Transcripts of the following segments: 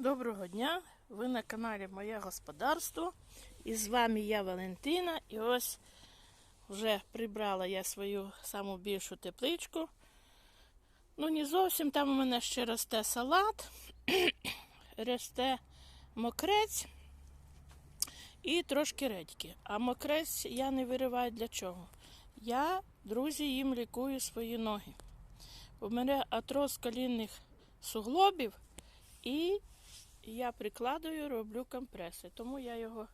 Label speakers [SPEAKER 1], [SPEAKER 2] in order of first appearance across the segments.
[SPEAKER 1] Доброго дня! Ви на каналі Моє Господарство. І з вами я Валентина. І ось вже прибрала я свою саму більшу тепличку. Ну, не зовсім там у мене ще росте салат, росте мокрець і трошки редьки. А мокрець я не вириваю для чого. Я, друзі, їм лікую свої ноги. У мене атроз колінних суглобів і я прикладую, роблю компреси. Тому я його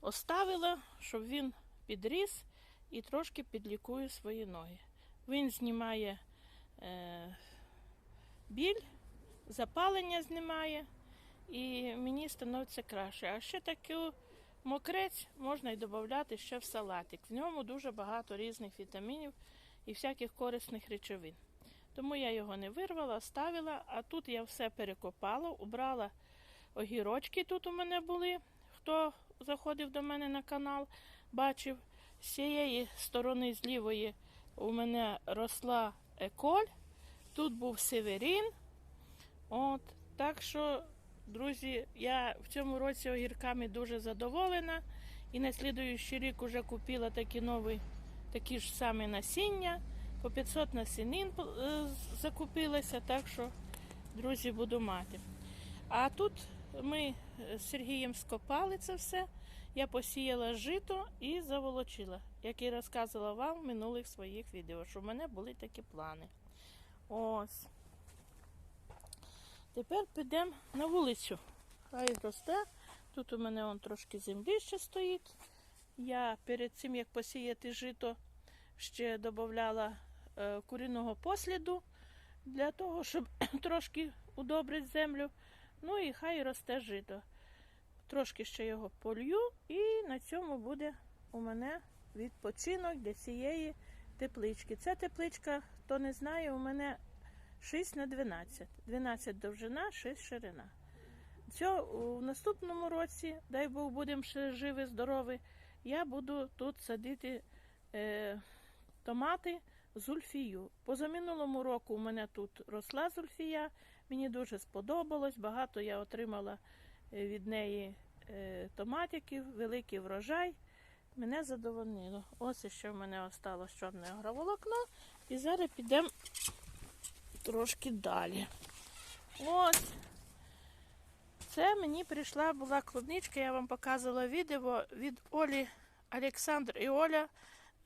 [SPEAKER 1] оставила, щоб він підріс і трошки підлікую свої ноги. Він знімає е, біль, запалення знімає, і мені становиться краще. А ще такий мокрець можна і додати ще в салатик. В ньому дуже багато різних вітамінів і всяких корисних речовин. Тому я його не вирвала, ставила, а тут я все перекопала, убрала огірочки тут у мене були. Хто заходив до мене на канал, бачив, з цієї сторони з лівої у мене росла еколь, тут був северін. От, так що, друзі, я в цьому році огірками дуже задоволена. І на слідуючий рік вже купила такі нові, такі ж самі насіння. По 500 насінин е, закупилася, так що, друзі, буду мати. А тут ми з Сергієм скопали це все. Я посіяла жито і заволочила, як і розказувала вам в минулих своїх відео, що в мене були такі плани. Ось. Тепер підемо на вулицю. Хай росте. Тут у мене он трошки землі ще стоїть. Я перед цим, як посіяти жито, ще додавала е, куріного посліду для того, щоб трошки удобрити землю. Ну і хай росте жито. Трошки ще його полью, і на цьому буде у мене відпочинок для цієї теплички. Ця тепличка, хто не знає, у мене 6 на 12. 12 довжина, 6 ширина. Цьо, у наступному році, дай Бог, будемо ще живі, здорові, я буду тут садити е, томати зульфію. Позаминулому року у мене тут росла зульфія, мені дуже сподобалось, багато я отримала е, від неї е, томатиків, великий врожай. Мене задовольнило. Ось ще в мене осталось чорне агроволокно. І зараз підемо трошки далі. Ось. Це мені прийшла була клубничка, я вам показувала відео від Олі Олександр і Оля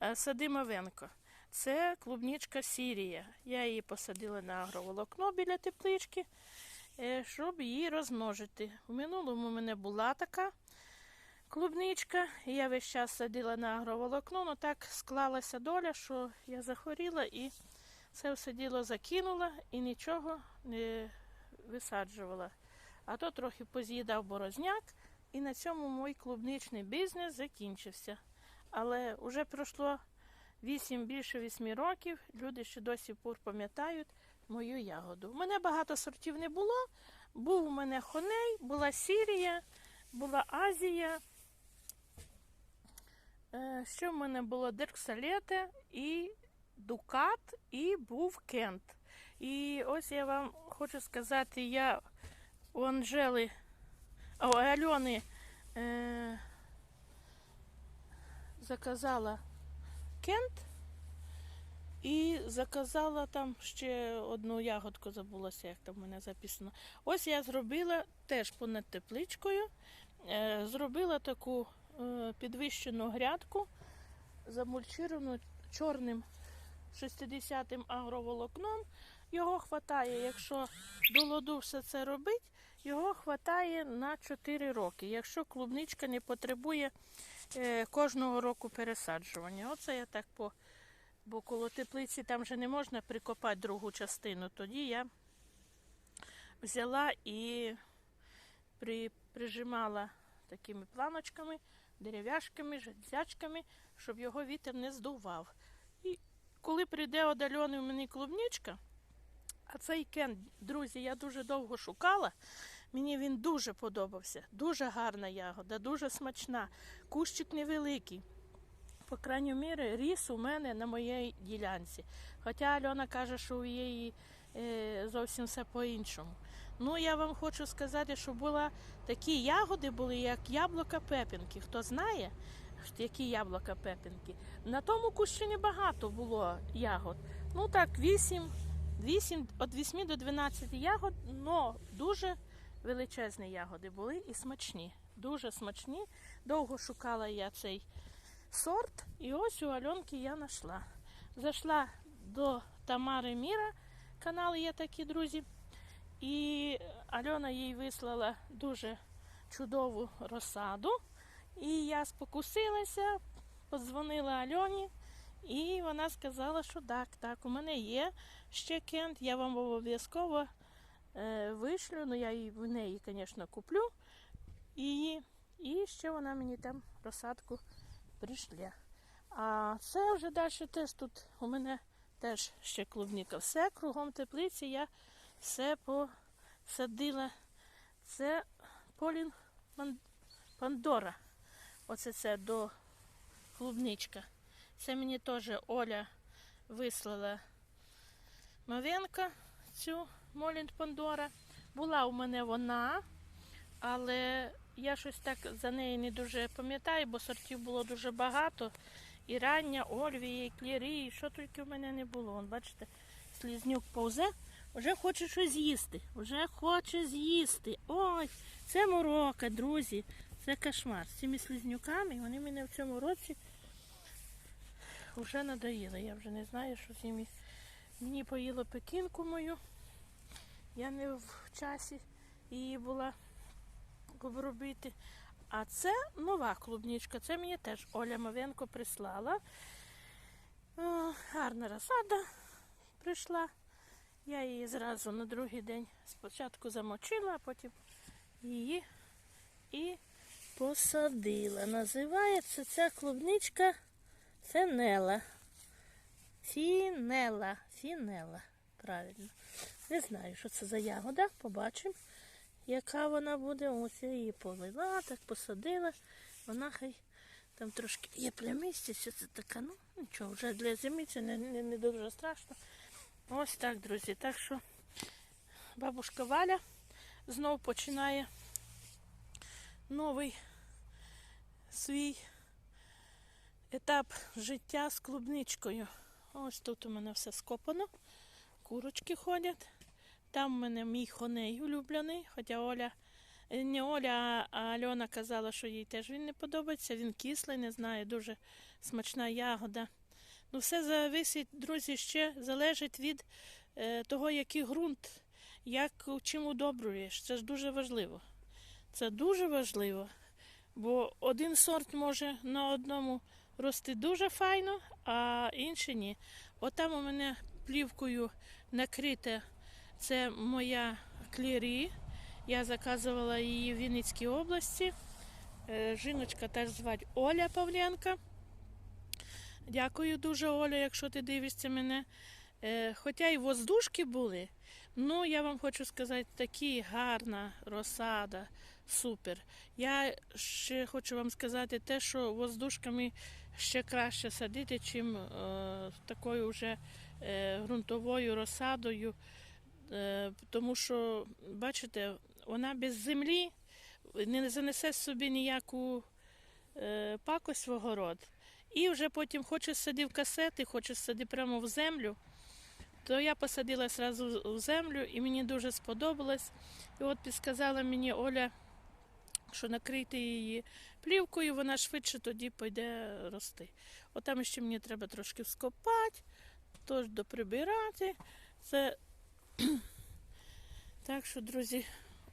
[SPEAKER 1] е, Садимовенко. Це клубничка Сірія. Я її посадила на агроволокно біля теплички, е, щоб її розмножити. У минулому у мене була така клубничка, і я весь час садила на агроволокно, але так склалася доля, що я захворіла і це все діло закинула і нічого не висаджувала. А то трохи поз'їдав борозняк, і на цьому мій клубничний бізнес закінчився. Але вже пройшло 8 більше 8 років. Люди ще досі пор пам'ятають мою ягоду. У мене багато сортів не було. Був у мене хоней, була Сірія, була Азія. Е, Що в мене було Дерксалете і Дукат, і був Кент. І ось я вам хочу сказати, я у Анжели, у Альони е, заказала Кент і заказала там ще одну ягодку, забулася, як там в мене записано. Ось я зробила теж понад тепличкою, е, зробила таку е, підвищену грядку, замульчовану чорним 60-м агроволокном. Його хватає, якщо до ладу все це робить, його хватає на 4 роки, якщо клубничка не потребує кожного року пересаджування. Оце я так по. Бо коло теплиці там вже не можна прикопати другу частину. Тоді я взяла і при, прижимала такими планочками, дерев'яшками, жадзячками, щоб його вітер не здував. І коли прийде одальоний мені клубничка, а цей кен, друзі, я дуже довго шукала. Мені він дуже подобався. Дуже гарна ягода, дуже смачна. Кущик невеликий. По крайній мірі, ріс у мене на моїй ділянці. Хоча Альона каже, що у її е, зовсім все по-іншому. Ну, я вам хочу сказати, що була такі ягоди були, як яблука пепінки. Хто знає, які яблука пепінки? На тому кущі небагато було ягод. Ну так, 8, 8, від 8 до 12 ягод, але дуже величезні ягоди були і смачні. Дуже смачні. Довго шукала я цей сорт, і ось у Альонки я знайшла. Зайшла до Тамари Міра, канали є такі друзі. І Альона їй вислала дуже чудову розсаду. І я спокусилася, подзвонила Альоні, і вона сказала, що так, так, у мене є ще кент, я вам обов'язково вишлю, ну я в неї, звісно, куплю. І, і ще вона мені там розсадку прийшла. А це вже далі теж тут у мене теж ще клубніка. Все кругом теплиці я все посадила. Це Полін Пандора. Оце це до клубничка. Це мені теж Оля вислала Мавенка, цю Молін Пандора. Була у мене вона, але я щось так за неї не дуже пам'ятаю, бо сортів було дуже багато. І рання, Ольвії, і клірі, і що тільки в мене не було. Вон, бачите, слізнюк повзе, вже хоче щось з'їсти. Вже хоче з'їсти. Ой, це морока, друзі. Це кошмар. З цими слізнюками вони мене в цьому році вже надоїли. Я вже не знаю, що з ними. Мені поїло пекінку мою. Я не в часі її була обробити. А це нова клубничка. Це мені теж Оля Мовенко прислала. О, гарна розсада прийшла. Я її зразу на другий день спочатку замочила, а потім її і посадила. Називається ця клубничка фенела. Фінела. Фінела. Правильно. Не знаю, що це за ягода. Побачимо, яка вона буде. Ось я її полила, так посадила. Вона хай там трошки є плямисті, що це така, ну нічого, вже для зими це не, не, не дуже страшно. Ось так, друзі. Так що бабушка Валя знов починає новий свій етап життя з клубничкою. Ось тут у мене все скопано. Курочки ходять. Там у мене мій хоней улюблений, хоча Оля, е, не Оля, а Альона казала, що їй теж він не подобається. Він кислий, не знаю, дуже смачна ягода. Ну, все зависить, друзі, ще залежить від е, того, який ґрунт, як чим удобрюєш. Це ж дуже важливо. Це дуже важливо, бо один сорт може на одному рости дуже файно, а інший ні. Отам у мене плівкою накрите це моя клірі. Я заказувала її в Вінницькій області. Е, Жіночка теж звать Оля Павленка. Дякую дуже, Оля, якщо ти дивишся мене. Е, Хоча і воздушки були, ну я вам хочу сказати, такі гарна розсада, супер. Я ще хочу вам сказати те, що воздушками ще краще садити, чим е, такою вже ґрунтовою розсадою. Е, тому що, бачите, вона без землі не занесе собі ніяку е, пакость в огород. І вже потім хоче садив касети, хоче сади прямо в землю. То я посадила одразу в землю і мені дуже сподобалось. І от підсказала мені Оля, що накрити її плівкою, вона швидше тоді піде рости. От ще мені треба трошки вскопати, тож доприбирати. Це так що, друзі,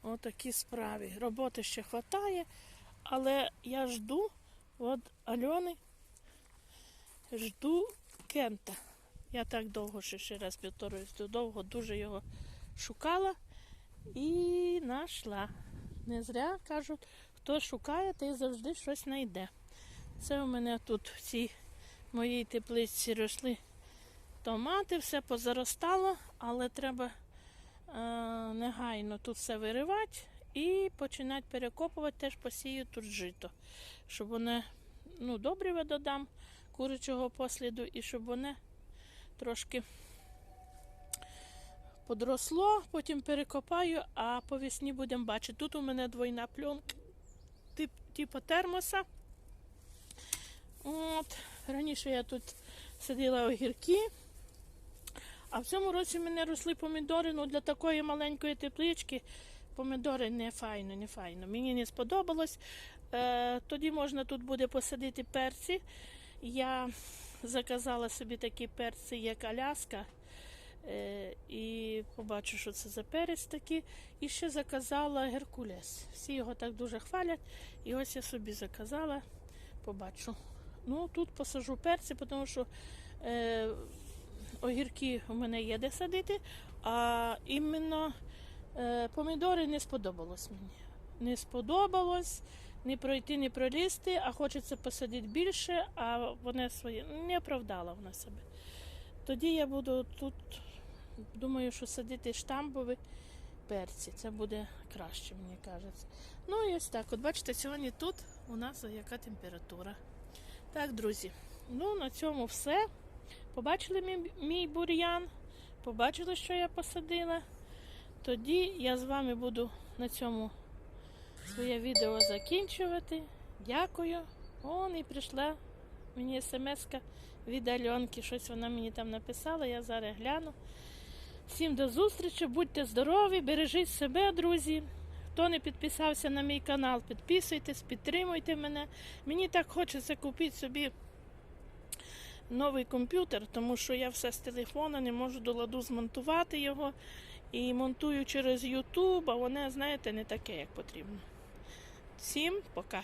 [SPEAKER 1] отакі справи. Роботи ще вистачає, але я жду від Альони, жду Кента. Я так довго ще, ще раз повторююсь, довго дуже його шукала і знайшла. Не зря кажуть, хто шукає, той завжди щось знайде. Це у мене тут в цій моїй теплиці росли томати, все позаростало, але треба е, негайно тут все виривати і починати перекопувати, теж посію тут жито, щоб вони, ну, добрива додам курячого посліду і щоб вони трошки подросло, потім перекопаю, а по весні будемо бачити. Тут у мене двойна пленка, тип, типу термоса. От, раніше я тут садила огірки. А в цьому році мене росли помідори. Ну, для такої маленької теплички помідори не файно, не файно. Мені не сподобалось. Е, тоді можна тут буде посадити перці. Я заказала собі такі перці, як Аляска. Е, і побачу, що це за перець такий. І ще заказала Геркулес. Всі його так дуже хвалять. І ось я собі заказала, побачу. Ну, тут посажу перці, тому що е, огірки у мене є де садити, а іменно е, помідори не сподобалось мені. Не сподобалось не пройти, не пролізти, а хочеться посадити більше, а вона своє не оправдала вона себе. Тоді я буду тут, думаю, що садити штамбові перці. Це буде краще, мені кажеться. Ну і ось так. От бачите, сьогодні тут у нас яка температура. Так, друзі, ну на цьому все. Побачили мій, мій бур'ян, побачили, що я посадила. Тоді я з вами буду на цьому своє відео закінчувати. Дякую. Он і прийшла мені смс від Альонки. Щось вона мені там написала, я зараз гляну. Всім до зустрічі, будьте здорові, бережіть себе, друзі. Хто не підписався на мій канал, підписуйтесь, підтримуйте мене. Мені так хочеться купити собі новий комп'ютер, тому що я все з телефона не можу до ладу змонтувати його. І монтую через YouTube, а воно, знаєте, не таке, як потрібно. Всім пока.